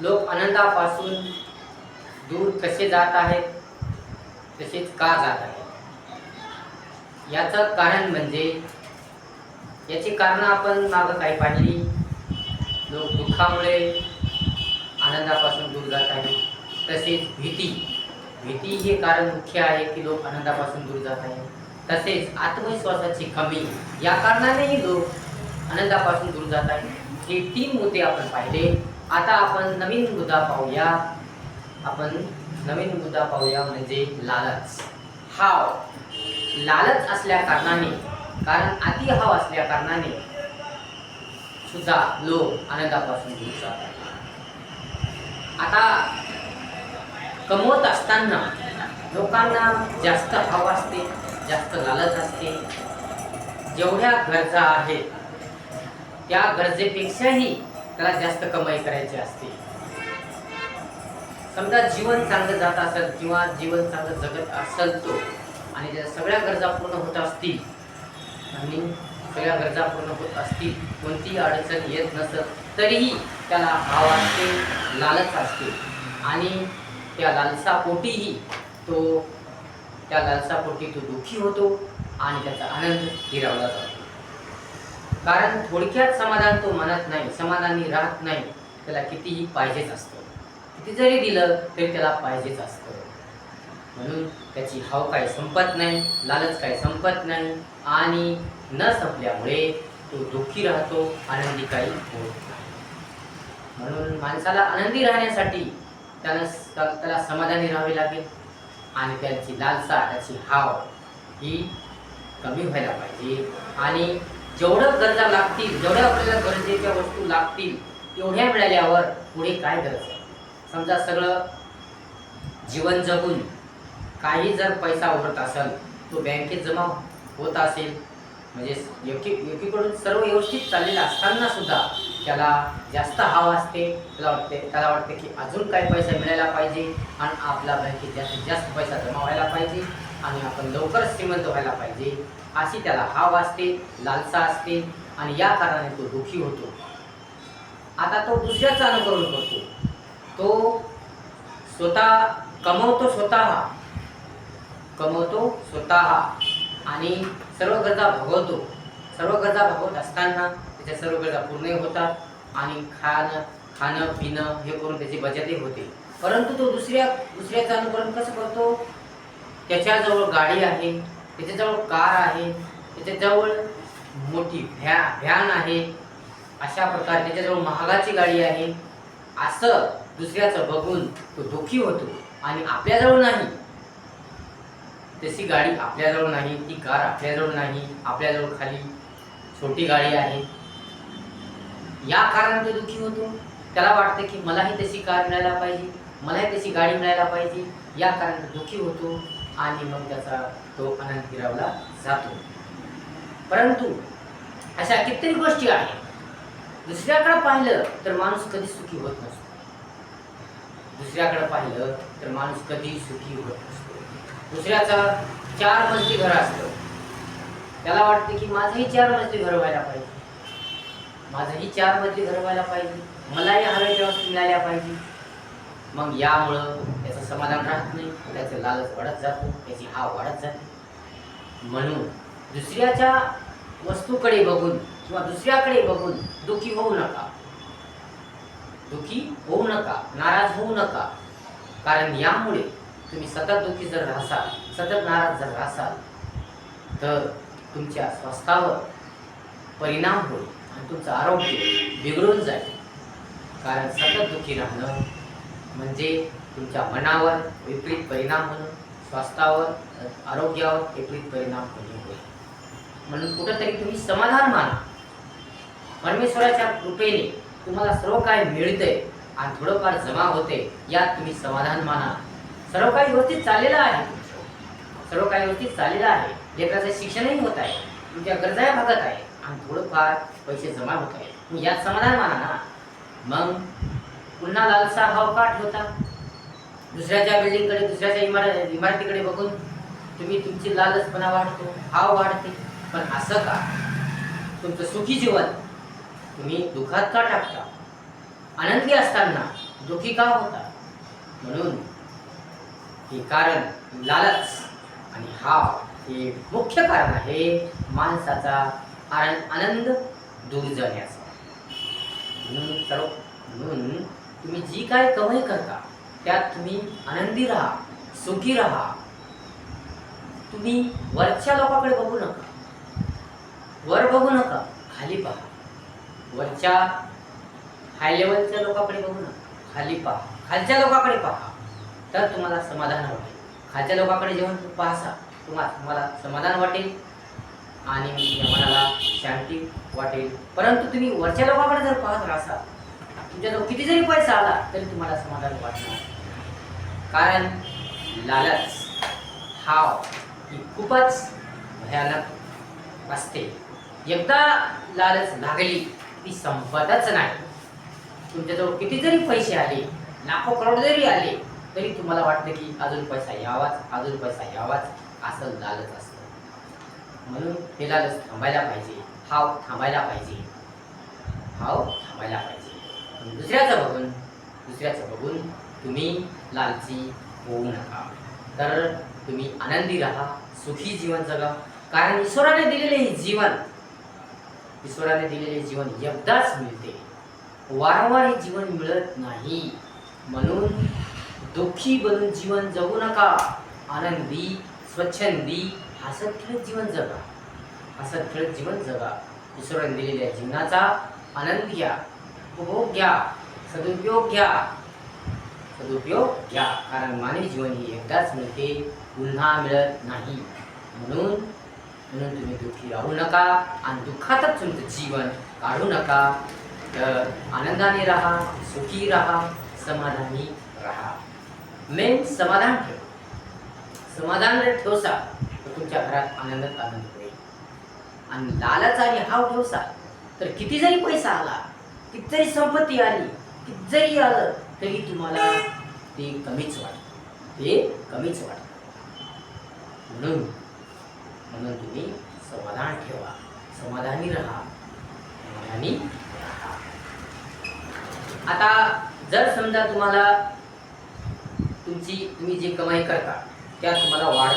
लोक आनंदापासून दूर कसे जात आहेत तसेच का जात आहेत? याचं कारण म्हणजे याची कारणं आपण मागं काही पाहिली. लोक दुःखामुळे आनंदापासून दूर जात आहेत. तसेच भीती. भीती हे कारण मुख्य आहे की लोक आनंदापासून दूर जात आहेत. तसेच आत्मविश्वासाची कमी. या कारणानेही लोक आनंदापासून दूर जात आहेत. हे तीन मुद्दे आपण पाहिले. आता आपण नवीन मुद्दा पाहूया. आपण नवीन मुद्दा पाहूया म्हणजे लालच. हाव. लालच असल्या कारणाने कारण अति हाव असल्या कारणाने सुद्धा लोक आनंदापासून दूर जातात. आता कमवत असताना लोकांना जास्त हाव असते जास्त लालच असते. जेवढ्या गरजा आहेत त्या गरजेपेक्षाही त्याला जास्त कमाई करायची असते. समजा जीवन चांगलं जात असेल किंवा जीवन चांगलं जगत असेल तो आणि ज्या सगळ्या गरजा पूर्ण होत असतील आणि सगळ्या गरजा पूर्ण होत असतील कोणतीही अडचण येत नसत तरीही त्याला हाव असते लालच असते. आणि त्या लालसापोटीही तो त्या लालसापोटी तो दुःखी होतो आणि त्याचा आनंद हिरावला जातो. कारण थोडक्यात समाधान तो म्हणत नाही समाधानी राहत नाही. त्याला कितीही पाहिजेच असतं. किती जरी दिलं तरी त्याला पाहिजेच असतं. म्हणून त्याची हाव काय संपत नाही लालच काय संपत नाही आणि न संपल्यामुळे तो दुःखी राहतो आनंदी काही होत नाही. म्हणून माणसाला आनंदी राहण्यासाठी त्याला त्याला समाधानी राहावे लागेल. आणि त्याची लालसा त्याची हाव ही कमी व्हायला पाहिजे. आणि जेवढं गरजा लागतील जेवढ्या आपल्याला गरजेच्या वस्तू लागतील तेवढ्या मिळाल्यावर पुढे काय गरज आहे? समजा सगळं जीवन जगून काही जर पैसा उरत असेल तो बँकेत जमा होत असेल म्हणजे एकी एकीकडून सर्व व्यवस्थित चाललेलं असताना सुद्धा त्याला जास्त हाव असते त्याला वाटते त्याला वाटते की अजून काही पैसा मिळायला पाहिजे आणि आपला बँकेत जास्तीत जास्त पैसा जमा व्हायला पाहिजे. आणि आपण लवकरच श्रीमंत व्हायला पाहिजे. अशी त्याला हाव असते लालसा असते आणि या कारणाने तो दुःखी होतो. आता तो दुसऱ्याचं अनुकरण करतो. तो स्वतः कमवतो स्वतः. कमवतो स्वतः आणि सर्व गरजा भागवतो. सर्व गरजा भागवत असताना त्याच्या सर्व गरजा पूर्ण होतात आणि खाणं खाणं पिणं हे करून त्याची बचतही होते. परंतु तो दुसऱ्या दुसऱ्याचं अनुकरण कसं करतो? त्याच्याजवळ गाडी आहे त्याच्याजवळ कार आहे त्याच्याजवळ मोठी व्हॅ व्हॅन आहे अशा प्रकारे त्याच्याजवळ महागाची गाडी आहे. असं दुसऱ्याचं बघून तो दुःखी होतो आणि आपल्याजवळ नाही. तशी गाडी आपल्याजवळ नाही ती कार आपल्याजवळ नाही आपल्याजवळ खाली छोटी गाडी आहे. या कारण तो दुःखी होतो. त्याला वाटते की मलाही तशी कार मिळायला पाहिजे मलाही तशी गाडी मिळायला पाहिजे. या कारण दुःखी होतो. आणि मग त्याचा तो आनंद फिरवला जातो. परंतु अशा कित्येक गोष्टी आहेत. दुसऱ्याकडे पाहिलं तर माणूस कधी सुखी होत नसतो. दुसऱ्याकडे पाहिलं तर माणूस कधी सुखी होत नसतो. दुसऱ्याचा चार मजली घर असतं. त्याला वाटते की माझंही चार मजली घर व्हायला पाहिजे. माझंही चार मजली घर व्हायला पाहिजे. मलाही हवे त्या वस्तू मिळाल्या पाहिजे. मग यामुळं त्याचं समाधान राहत नाही त्याचं लालच वाढत जातो त्याची हाव वाढत जाते. म्हणून दुसऱ्याच्या वस्तूकडे बघून किंवा दुसऱ्याकडे बघून दुःखी होऊ नका. दुःखी होऊ नका नाराज होऊ नका. कारण यामुळे तुम्ही सतत दुःखी जर राहसाल सतत नाराज जर राहसाल तर तुमच्या स्वास्थ्यावर परिणाम होईल आणि तुमचं आरोग्य बिघडून जाईल. कारण सतत दुःखी राहणं म्हणजे तुमच्या मनावर विपरीत परिणाम होणं स्वास्थ्यावर आरोग्यावर विपरीत परिणाम होणे होईल म्हणून कुठंतरी तुम्ही समाधान माना. परमेश्वराच्या कृपेने तुम्हाला सर्व काय मिळतंय आणि थोडंफार जमा होते यात तुम्ही समाधान माना. सर्व काही व्यवस्थित चाललेलं आहे. सर्व काही व्यवस्थित चाललेलं आहे. लेकराचं शिक्षणही होत आहे. तुमच्या गरजाही भागत आहे. आणि थोडंफार पैसे जमा होत आहे तुम्ही यात समाधान माना ना. मग पुन्हा लालसा हाव का ठेवता दुसऱ्याच्या बिल्डिंगकडे दुसऱ्याच्या इमारत इमारतीकडे बघून तुम्ही तुमची लालचपणा वाढतो हाव वाढते. पण असं का? तुमचं सुखी जीवन तुम्ही दुःखात का टाकता? आनंदी असताना दुखी का होता? म्हणून हे कारण लालच आणि हाव हे मुख्य कारण आहे माणसाचा आनंद दूर जाण्याचं. म्हणून सर्व म्हणून तुम्ही जी काय कमाई करता त्यात तुम्ही आनंदी राहा सुखी राहा. तुम्ही वरच्या लोकांकडे बघू नका. वर बघू नका खाली पहा. वरच्या हाय लेवलच्या लोकांकडे बघू नका खाली पहा. खालच्या लोकांकडे पहा. तर तुम्हाला समाधान वाटेल. खालच्या लोकांकडे जेव्हा तुम्ही पाहसा तुम्हाला तुम्हाला समाधान वाटेल आणि मनाला शांती वाटेल. परंतु तुम्ही वरच्या लोकांकडे जर पाहत राहसाल तुमच्याजवळ किती जरी पैसा आला तरी तुम्हाला समाधान वाटणार. कारण लालच हाव ही खूपच भयानक असते. एकदा लालच लागली ती संपतच नाही. तुमच्याजवळ किती जरी पैसे आले लाखो करोड जरी आले तरी तुम्हाला वाटतं की अजून पैसा यावाच अजून पैसा यावाच असं लालच असतं. म्हणून हे लालच थांबायला पाहिजे हाव थांबायला पाहिजे. हाव थांबायला पाहिजे. पण दुसऱ्याचं बघून दुसऱ्याचं बघून तुम्ही लालची होऊ नका. तर तुम्ही आनंदी राहा सुखी जीवन जगा. कारण ईश्वराने दिलेले हे जीवन ईश्वराने दिलेले जीवन एकदाच मिळते. वारंवार हे जीवन मिळत नाही. म्हणून दुःखी बनून जीवन जगू नका. आनंदी स्वच्छंदी हसत खेळत जीवन जगा. हसत खेळत जीवन जगा. ईश्वराने दिलेल्या जीवनाचा आनंद घ्या. उपभोग घ्या सदुपयोग घ्या सदुपयोग घ्या कारण मानवी जीवन ही एकदाच मिळते पुन्हा मिळत नाही. म्हणून म्हणून तुम्ही दुःखी राहू नका आणि दुःखातच तुमचं जीवन काढू नका. तर आनंदाने राहा सुखी राहा समाधानी राहा. मेन समाधान ठेव. समाधान ठेवसा तर तुमच्या घरात आनंदात आनंद होईल. आणि लालच आणि हाव ठेवसा तर किती जरी पैसा आला किती जरी संपत्ती आली किती जरी आलं तरी तुम्हाला ते कमीच वाटतं. ते कमीच वाटतं. म्हणून म्हणून तुम्ही समाधान ठेवा. समाधानी राहा. समाधानी आता जर समजा तुम्हाला तुमची तुम्ही जी कमाई करता त्यात तुम्हाला वाढ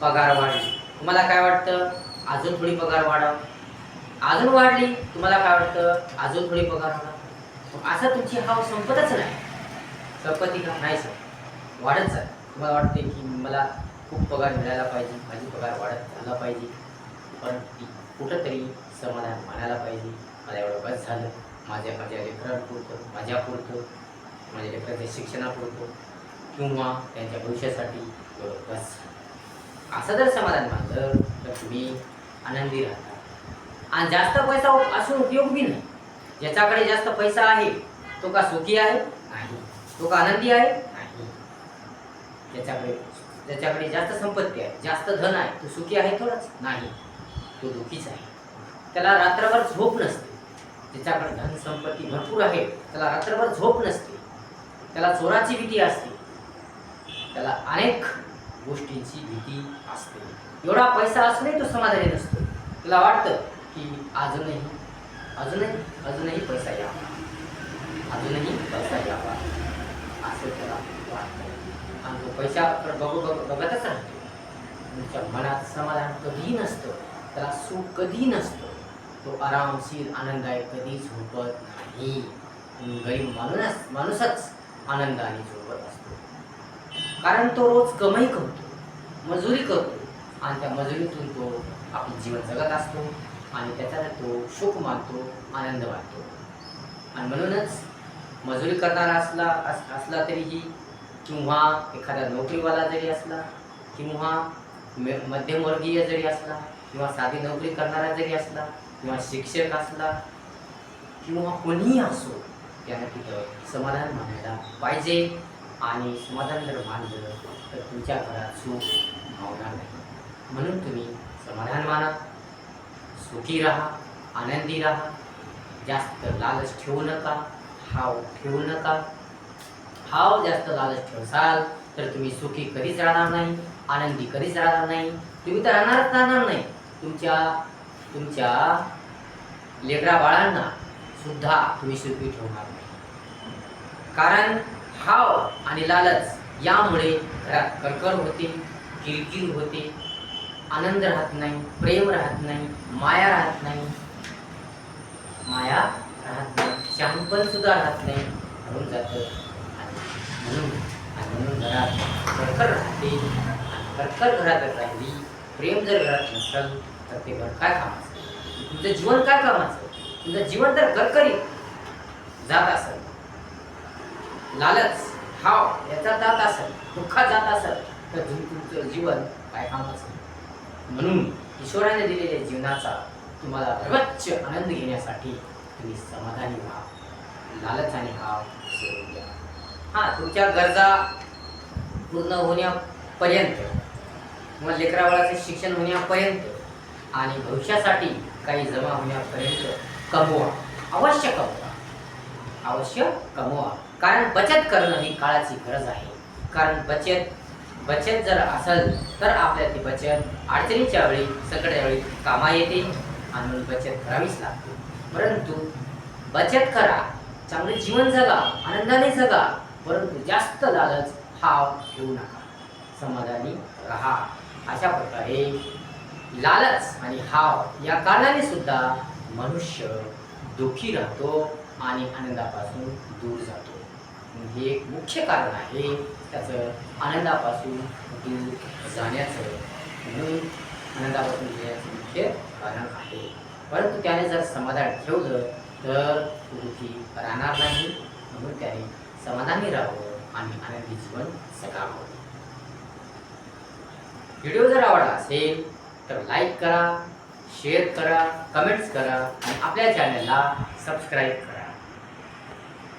पगार वाढली. तुम्हाला काय वाटतं? अजून थोडी पगार वाढव. अजून वाढली. तुम्हाला काय वाटतं? अजून थोडी पगार होणार? असं तुमची हाव संपतच नाही. संपत्ती का नाही सर. वाढत जात तुम्हाला वाटते की मला खूप पगार मिळायला पाहिजे. माझी पगार वाढत झाला पाहिजे. पण ती कुठंतरी समाधान मानायला पाहिजे. मला एवढं बस झालं. माझ्या माझ्या लेकरांपुरतं माझ्यापुरतं माझ्या लेकरांच्या शिक्षणापुरतं किंवा त्यांच्या भविष्यासाठी एवढं बस असं जर समाधान मानलं तर तुम्ही आनंदी राहता. आणि जास्त पैसा असून उपयोग बी नाही. ज्याच्याकडे जास्त पैसा आहे तो का सुखी आहे? नाही. तो का आनंदी आहे? नाही. ज्याच्याकडे ज्याच्याकडे जास्त संपत्ती आहे जास्त धन आहे तो सुखी आहे थोडाच? नाही. तो दुःखीच आहे. त्याला रात्रभर झोप नसते. ज्याच्याकडे धन संपत्ती भरपूर आहे त्याला रात्रभर झोप नसते. त्याला चोराची भीती असते. त्याला अनेक गोष्टींची भीती असते. एवढा पैसा असूनही तो समाधानी नसतो. त्याला वाटतं की अजूनही अजूनही अजूनही पैसा यावा अजूनही पैसा यावा असं त्याला वाटतं आणि तो पैसा बघू बघ बघतच राहतो तुमच्या मनात समाधान कधीही नसतं. त्याला सुख कधीही नसतं. तो आरामशीर आनंदाय कधी झोपत नाही. गरीब माणूस माणूसच आनंदाने झोपत असतो. कारण तो रोज कमाई करतो मजुरी करतो. आणि त्या मजुरीतून तो आपले जीवन जगत असतो. आणि त्याचा तो सुख मानतो आनंद वाटतो आणि म्हणूनच मजुरी करणारा असला अस- असला तरीही किंवा एखादा नोकरीवाला जरी असला किंवा मे- मध्यमवर्गीय जरी असला किंवा साधी नोकरी करणारा जरी असला किंवा शिक्षक असला किंवा कोणीही असो त्यानं तिथं समाधान मानायला पाहिजे. आणि समाधान जर मानलं तर तुमच्या घरात सुख मावणार नाही. म्हणून तुम्ही समाधान माना. सुखी राहा आनंदी राहा जास्त लालच ठेवू नका हाव ठेवू नका. हाव जास्त लालच ठेवसाल तर तुम्ही सुखी कधीच राहणार नाही आनंदी कधीच राहणार नाही तुम्ही तर राहणारच राहणार नाही. तुमच्या तुमच्या लेकरा बाळांना सुद्धा तुम्ही सुखी ठेवणार नाही. कारण हाव आणि लालच यामुळे घरात कळकळ होते किरकिर होते आनंद राहत नाही प्रेम राहत नाही माया राहत नाही. माया राहत नाही शहाणपण सुद्धा राहत नाही. म्हणून जातं म्हणून म्हणून घरात कडकड राहते. आणि घरात जर राहिली प्रेम जर घरात नसेल तर ते घर काय कामाचं? तुमचं जीवन काय कामाचं? तुमचं जीवन तर करकरीत जात असेल. लालच हाव याचा जात असेल दुःखात जात असेल तर तुमचं जीवन काय कामाचं? म्हणून ईश्वराने दिलेल्या जीवनाचा तुम्हाला सर्वोच्च आनंद घेण्यासाठी तुम्ही समाधानी व्हा. लालच आणि भाव सोडून द्या. हा तुमच्या गरजा पूर्ण होण्यापर्यंत किंवा लेकराबाळाचे शिक्षण होण्यापर्यंत आणि भविष्यासाठी काही जमा होण्यापर्यंत कमवा. अवश्य कमवा. अवश्य कमवा. कारण बचत करणं ही काळाची गरज आहे. कारण बचत बचत जर असेल तर आपल्या ती बचत अडचणीच्या वेळी संकटाच्या वेळी कामा येते आणि म्हणून बचत करावीच लागते. परंतु बचत करा चांगले जीवन जगा आनंदाने जगा परंतु जास्त लालच हाव ठेवू नका. समाधानी राहा. अशा प्रकारे लालच आणि हाव या कारणाने सुद्धा मनुष्य दुःखी राहतो आणि आनंदापासून दूर जातो. हे एक मुख्य कारण आहे. त्याचं आनंदापासून दूर जाण्याचं म्हणून आनंदापासून दूर जाण्याचं मुख्य कारण आहे. परंतु त्याने जर समाधान ठेवलं तर तो दुःखी राहणार नाही. म्हणून त्याने समाधानी राहावं आणि आनंदी जीवन जगावं. व्हिडिओ जर आवडला असेल तर लाईक करा शेअर करा कमेंट्स करा आणि आपल्या चॅनलला सबस्क्राईब करा.